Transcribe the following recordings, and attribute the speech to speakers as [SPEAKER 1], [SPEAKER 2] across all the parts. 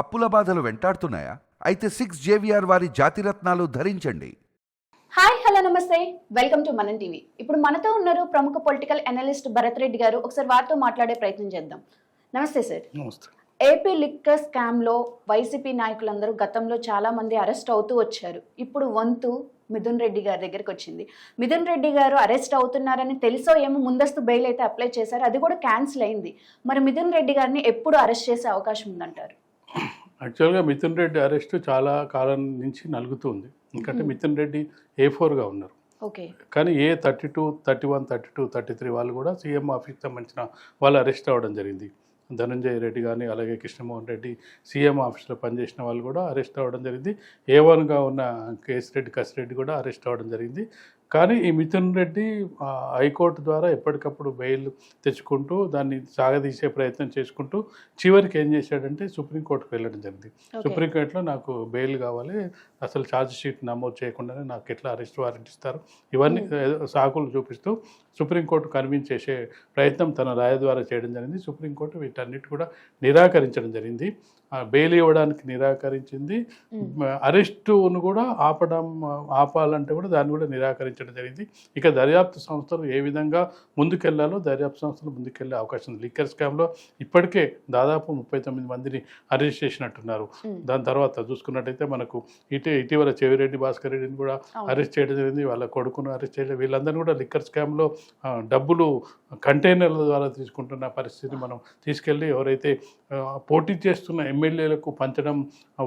[SPEAKER 1] అప్పుల బాధలు వెంటాడుతున్నాయా? అయితే సిక్స్ జేవిఆర్ వారి జాతిరత్నాలు ధరించండి.
[SPEAKER 2] Hi hello namaste. Welcome to Manam TV. ఇప్పుడు మనతో ఉన్నారు ప్రముఖ పొలిటికల్ అనలిస్ట్ భరత్ రెడ్డి గారు. ఒకసారి వారితో మాట్లాడే ప్రయత్నం చేద్దాం. నమస్తే సార్.
[SPEAKER 3] నమస్తే.
[SPEAKER 2] ఏపీ లిక్కర్ స్కామ్లో వైసీపీ నాయకులందరూ గతంలో చాలా మంది అరెస్ట్ అవుతూ వచ్చారు. ఇప్పుడు వంతు మిథున్ రెడ్డి గారి దగ్గరికి వచ్చింది. మిథున్ రెడ్డి గారు అరెస్ట్ అవుతున్నారని తెలుసో ఏమో ముందస్తు బెయిల్ అయితే అప్లై చేశారు. అది కూడా క్యాన్సిల్ అయింది. మరి మిథున్ రెడ్డి గారిని ఎప్పుడు అరెస్ట్ చేసే అవకాశం ఉందంటారు?
[SPEAKER 3] యాక్చువల్గా మిథున్ రెడ్డి అరెస్ట్ చాలా కాలం నుంచి నలుగుతుంది. ఎందుకంటే. మిథున్ రెడ్డి ఏ ఫోర్గా ఉన్నారు.
[SPEAKER 2] ఓకే.
[SPEAKER 3] కానీ A thirty two thirty one thirty two thirty three వాళ్ళు కూడా సీఎం ఆఫీస్కి సంబంధించిన వాళ్ళు అరెస్ట్ అవ్వడం జరిగింది. ధనంజయ రెడ్డి కానీ అలాగే కృష్ణమోహన్ రెడ్డి సీఎం ఆఫీస్లో పనిచేసిన వాళ్ళు కూడా అరెస్ట్ అవ్వడం జరిగింది. ఏ వన్గా ఉన్న కేసిరెడ్డి కసిరెడ్డి కూడా అరెస్ట్ అవ్వడం జరిగింది. కానీ ఈ మిథున్ రెడ్డి హైకోర్టు ద్వారా ఎప్పటికప్పుడు బెయిల్ తెచ్చుకుంటూ దాన్ని సాగదీసే ప్రయత్నం చేసుకుంటూ చివరికి ఏం చేశాడంటే సుప్రీంకోర్టుకు వెళ్ళడం జరిగింది. సుప్రీంకోర్టులో నాకు బెయిల్ కావాలి అసలు ఛార్జ్ షీట్ నమోదు చేయకుండానే నాకు ఎట్లా అరెస్ట్ వారెంట్ ఇస్తారు? ఇవన్నీ సాకులు చూపిస్తూ సుప్రీంకోర్టు కన్విన్స్ చేసే ప్రయత్నం తన రాయ ద్వారా చేయడం జరిగింది. సుప్రీంకోర్టు వీటన్నిటి కూడా నిరాకరించడం జరిగింది. ఆ, బెయిల్ ఇవ్వడానికి నిరాకరించింది. అరెస్టును కూడా ఆపడం ఆపాలంటే కూడా దాన్ని కూడా నిరాకరించడం జరిగింది. ఇక దర్యాప్తు సంస్థలు ఏ విధంగా ముందుకెళ్ళాలో దర్యాప్తు సంస్థలు ముందుకెళ్ళే అవకాశం ఉంది. లిక్కర్ స్కామ్లో ఇప్పటికే దాదాపు ముప్పై తొమ్మిది మందిని అరెస్ట్ చేసినట్టున్నారు. దాని తర్వాత చూసుకున్నట్టయితే మనకు ఇటీ ఇటీవల చెవిరెడ్డి భాస్కర్ రెడ్డిని కూడా. అరెస్ట్ చేయడం జరిగింది. వాళ్ళ కొడుకును అరెస్ట్ చేయడం వీళ్ళందరూ కూడా లిక్కర్ స్కామ్లో డబ్బులు కంటైనర్ల ద్వారా తీసుకుంటున్న పరిస్థితిని మనం తీసుకెళ్ళి ఎవరైతే పోటీ చేస్తున్న ఎమ్మెల్యేలకు పంచడం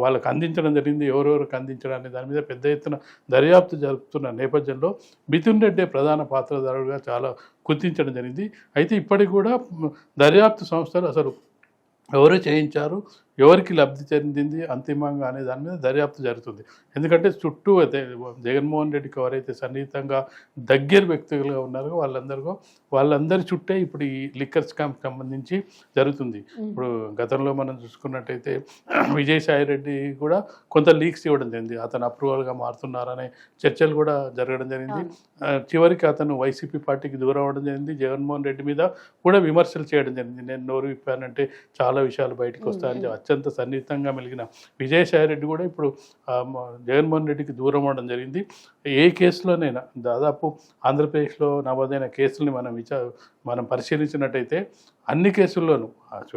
[SPEAKER 3] వాళ్ళకి అందించడం జరిగింది. ఎవరెవరికి అందించడం అనే దాని మీద పెద్ద ఎత్తున దర్యాప్తు జరుపుతున్న నేపథ్యంలో మిథున్ రెడ్డి ప్రధాన పాత్రధారుడుగా చాలా గుర్తించడం జరిగింది. అయితే ఇప్పటికి కూడా దర్యాప్తు సంస్థలు అసలు ఎవరు చేయించారు? ఎవరికి లబ్ధి చెందింది అంతిమంగా అనే దాని మీద దర్యాప్తు జరుగుతుంది. ఎందుకంటే చుట్టూ అదే జగన్మోహన్ రెడ్డికి ఎవరైతే సన్నిహితంగా దగ్గర వ్యక్తులుగా ఉన్నారో వాళ్ళందరికీ వాళ్ళందరి చుట్టే ఇప్పుడు ఈ లిక్కర్ స్కామ్ సంబంధించి జరుగుతుంది. ఇప్పుడు గతంలో మనం చూసుకున్నట్టయితే విజయసాయి రెడ్డి కూడా కొంత లీక్స్ ఇవ్వడం జరిగింది. అతను అప్రూవల్గా మారుతున్నారనే చర్చలు కూడా జరగడం జరిగింది. చివరికి అతను వైసీపీ పార్టీకి దూరం అవ్వడం జరిగింది. జగన్మోహన్ రెడ్డి మీద కూడా విమర్శలు చేయడం జరిగింది. నేను నోరు విప్పానంటే చాలా విషయాలు బయటకు వస్తాయని అత్యంత సన్నిహితంగా మెలిగిన విజయసాయి రెడ్డి కూడా ఇప్పుడు జగన్మోహన్ రెడ్డికి దూరం అవ్వడం జరిగింది. ఏ కేసులోనైనా దాదాపు ఆంధ్రప్రదేశ్లో నమోదైన కేసుల్ని మనం విచా మనం పరిశీలించినట్టయితే అన్ని కేసుల్లోనూ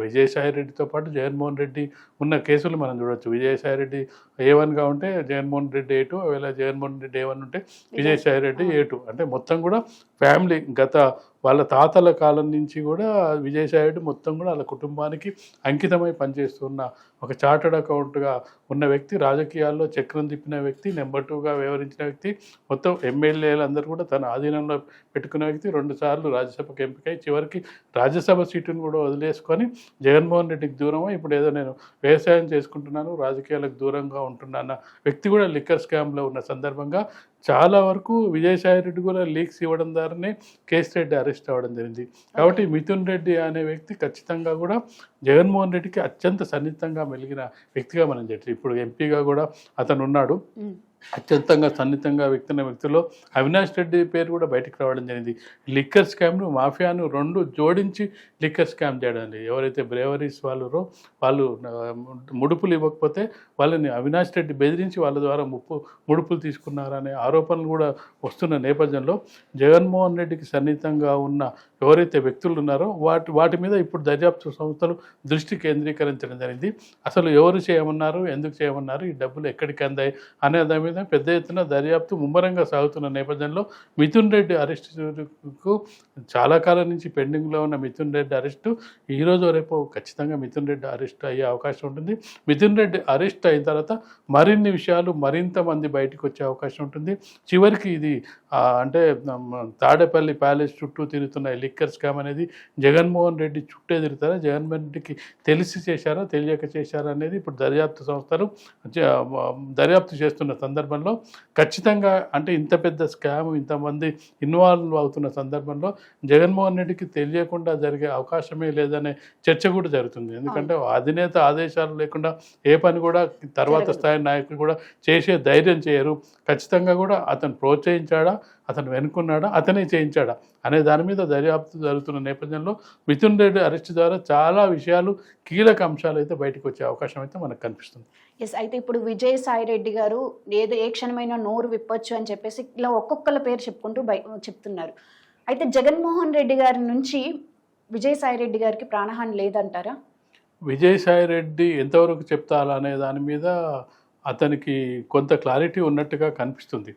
[SPEAKER 3] విజయసాయి రెడ్డితో పాటు జగన్మోహన్ రెడ్డి ఉన్న కేసులు మనం చూడొచ్చు. విజయసాయి రెడ్డి ఏ వన్గా ఉంటే జగన్మోహన్ రెడ్డి ఏ టూ ఒకవేళ జగన్మోహన్ రెడ్డి ఏ వన్ ఉంటే విజయసాయి రెడ్డి ఏ టూ. అంటే మొత్తం కూడా ఫ్యామిలీ గత వాళ్ళ తాతల కాలం నుంచి కూడా విజయసాయి మొత్తం కూడా వాళ్ళ కుటుంబానికి అంకితమై పనిచేస్తున్న ఒక చార్టర్డ్ అకౌంట్గా ఉన్న వ్యక్తి రాజకీయాల్లో చక్రం తిప్పిన వ్యక్తి నెంబర్ టూగా వ్యవహరించిన వ్యక్తి మొత్తం ఎమ్మెల్యేలందరూ కూడా తన ఆధీనంలో పెట్టుకున్న వ్యక్తి రెండుసార్లు రాజ్యసభకు ఎంపికై చివరికి రాజ్యసభ సీటును కూడా వదిలేసుకొని జగన్మోహన్ రెడ్డికి దూరమై ఇప్పుడు ఏదో నేను వ్యవసాయం చేసుకుంటున్నాను రాజకీయాలకు దూరంగా ఉంటున్నాను వ్యక్తి కూడా లిక్కర్ స్కామ్లో ఉన్న సందర్భంగా చాలా వరకు విజయసాయి రెడ్డి కూడా లీక్స్ ఇవ్వడం ద్వారానే కేసు రెడ్డి అరెస్ట్ అవ్వడం జరిగింది. కాబట్టి మిథున్ రెడ్డి అనే వ్యక్తి ఖచ్చితంగా కూడా జగన్మోహన్ రెడ్డికి అత్యంత సన్నిహితంగా మెలిగిన వ్యక్తిగా మనం చెప్పి ఇప్పుడు ఎంపీగా కూడా అతను ఉన్నాడు. అత్యంతంగా సన్నిహితంగా వ్యక్తున్న వ్యక్తిలో అవినాష్ రెడ్డి పేరు కూడా బయటకు రావడం జరిగింది. లిక్కర్ స్కామ్ను మాఫియాను రెండు జోడించి లిక్కర్ స్కామ్ చేయడం జరిగింది. ఎవరైతే బ్రేవరీస్ వాళ్ళరో వాళ్ళు ముడుపులు ఇవ్వకపోతే వాళ్ళని అవినాష్ రెడ్డి బెదిరించి వాళ్ళ ద్వారా ముప్పు ముడుపులు తీసుకున్నారనే ఆరోపణలు కూడా వస్తున్న నేపథ్యంలో జగన్మోహన్ రెడ్డికి సన్నిహితంగా ఉన్న ఎవరైతే వ్యక్తులు ఉన్నారో వాటి వాటి మీద ఇప్పుడు దర్యాప్తు సంస్థలు దృష్టి కేంద్రీకరించడం జరిగింది. అసలు ఎవరు చేయమన్నారు? ఎందుకు చేయమన్నారు? ఈ డబ్బులు ఎక్కడికి అందాయి? అనే దాని మీద పెద్ద ఎత్తున దర్యాప్తు ముమ్మరంగా సాగుతున్న నేపథ్యంలో మిథున్ రెడ్డి అరెస్టుకు చాలా కాలం నుంచి పెండింగ్లో ఉన్న మిథున్ రెడ్డి అరెస్టు ఈరోజు రేపు ఖచ్చితంగా మిథున్ రెడ్డి అరెస్ట్ అయ్యే అవకాశం ఉంటుంది. మిథున్ రెడ్డి అరెస్ట్ అయిన తర్వాత మరిన్ని విషయాలు మరింత మంది బయటకు వచ్చే అవకాశం ఉంటుంది. చివరికి ఇది అంటే తాడేపల్లి ప్యాలెస్ చుట్టూ తిరుగుతున్న లిక్కర్ స్కామ్ అనేది జగన్మోహన్ రెడ్డి చుట్టే తిరుగుతారా? జగన్మోహన్ రెడ్డికి తెలిసి చేశారా? తెలియక చేశారా అనేది ఇప్పుడు దర్యాప్తు సంస్థలు దర్యాప్తు చేస్తున్న సందర్భంలో ఖచ్చితంగా అంటే ఇంత పెద్ద స్కామ్ ఇంతమంది ఇన్వాల్వ్ అవుతున్న సందర్భంలో జగన్మోహన్ రెడ్డికి తెలియకుండా జరిగే అవకాశమే లేదనే చర్చ కూడా జరుగుతుంది. ఎందుకంటే అధినేత ఆదేశాలు లేకుండా ఏ పని కూడా తర్వాత. స్థాయి నాయకులు కూడా చేసే ధైర్యం చేయరు. ఖచ్చితంగా కూడా అతను ప్రోత్సహించాడా? అతను వెనుకున్నాడా? అతనే చేయించాడా? అనే దాని మీద దర్యాప్తు జరుగుతున్న నేపథ్యంలో మిథున్ రెడ్డి అరెస్ట్ ద్వారా చాలా విషయాలు కీలక అంశాలు అయితే బయటకు వచ్చే అవకాశం అయితే మనకు కనిపిస్తుంది.
[SPEAKER 2] ఎస్ అయితే ఇప్పుడు విజయ్ సాయి రెడ్డి గారు ఏదో ఏ క్షణమైనా నోరు విప్పొచ్చు అని చెప్పేసి ఇలా ఒక్కొక్కల పేరు చెప్పుకుంటూ బయ చెప్తున్నారు. అయితే జగన్మోహన్ రెడ్డి గారి నుంచి విజయ్ సాయి రెడ్డి గారికి ప్రాణహాని లేదంటారా?
[SPEAKER 3] విజయసాయి రెడ్డి ఎంతవరకు చెప్తారా అనే దాని మీద అతనికి కొంత క్లారిటీ ఉన్నట్టుగా కనిపిస్తుంది.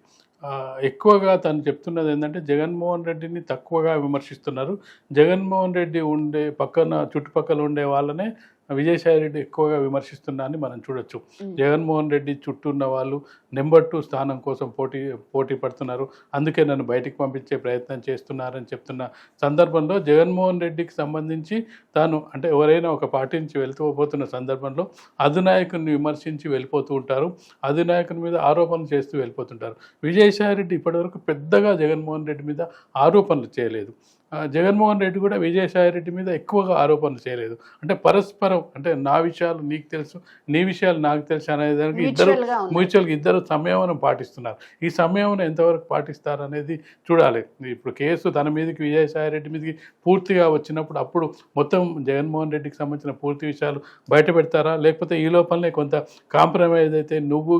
[SPEAKER 3] ఎక్కువగా తను చెప్తున్నది ఏంటంటే జగన్మోహన్ రెడ్డిని తక్కువగా విమర్శిస్తున్నారు. జగన్మోహన్ రెడ్డి ఉండే పక్కన చుట్టుపక్కల ఉండే వాళ్ళనే విజయసాయి రెడ్డి ఎక్కువగా విమర్శిస్తున్నా అని మనం చూడొచ్చు. జగన్మోహన్ రెడ్డి చుట్టూ ఉన్న వాళ్ళు నెంబర్ టూ స్థానం కోసం పోటీ పోటీ పడుతున్నారు. అందుకే నన్ను బయటికి పంపించే ప్రయత్నం చేస్తున్నారని చెప్తున్న సందర్భంలో జగన్మోహన్ రెడ్డికి సంబంధించి తాను అంటే ఎవరైనా ఒక పార్టీ నుంచి వెళ్తూ పోతున్న సందర్భంలో అధినాయకుని విమర్శించి వెళ్ళిపోతూ ఉంటారు. అధినాయకుని మీద ఆరోపణలు చేస్తూ వెళ్ళిపోతుంటారు. విజయసాయి రెడ్డి ఇప్పటివరకు పెద్దగా జగన్మోహన్ రెడ్డి మీద ఆరోపణలు చేయలేదు. జగన్మోహన్ రెడ్డి కూడా విజయసాయి రెడ్డి మీద ఎక్కువగా ఆరోపణలు చేయలేదు. అంటే పరస్పరం అంటే నా విషయాలు నీకు తెలుసు నీ విషయాలు నాకు తెలుసు అనేదానికి ఇద్దరు
[SPEAKER 2] Mutual గా ఉంది.
[SPEAKER 3] మ్యూచువల్గా ఇద్దరు సంయమనం పాటిస్తున్నారు. ఈ సంయమనం ఎంతవరకు పాటిస్తారు అనేది చూడాలి. ఇప్పుడు కేసు తన మీదకి విజయసాయి రెడ్డి మీదకి పూర్తిగా వచ్చినప్పుడు అప్పుడు మొత్తం జగన్మోహన్ రెడ్డికి సంబంధించిన పూర్తి విషయాలు బయట పెడతారా? లేకపోతే ఈ లోపలనే కొంత కాంప్రమైజ్ అయితే నువ్వు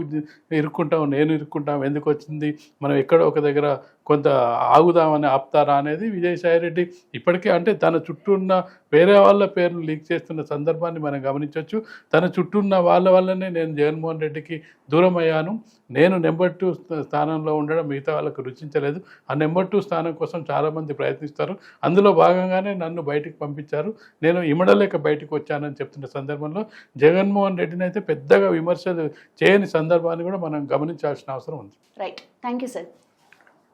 [SPEAKER 3] ఇరుక్కుంటావు నేను ఇరుక్కుంటాం ఎందుకు వచ్చింది? మనం ఎక్కడో ఒక దగ్గర కొంత ఆగుదామని ఆపుతారా అనేది విజయసాయి రెడ్డి ఇప్పటికే అంటే తన చుట్టూ ఉన్న వేరే వాళ్ళ పేర్లు లీక్ చేస్తున్న సందర్భాన్ని మనం గమనించవచ్చు. తన చుట్టూ ఉన్న వాళ్ళ వల్లనే నేను జగన్మోహన్ రెడ్డికి దూరం అయ్యాను. నేను నెంబర్ టూ స్థానంలో ఉండడం మిగతా వాళ్ళకు రుచించలేదు. ఆ నెంబర్ టూ స్థానం కోసం చాలామంది ప్రయత్నిస్తారు. అందులో భాగంగానే నన్ను బయటికి పంపించారు. నేను ఇమడలేక బయటకు వచ్చానని చెప్తున్న సందర్భంలో జగన్మోహన్ రెడ్డిని అయితే పెద్దగా విమర్శలు చేయని సందర్భాన్ని కూడా మనం గమనించాల్సిన అవసరం ఉంది.
[SPEAKER 2] Right thank you sir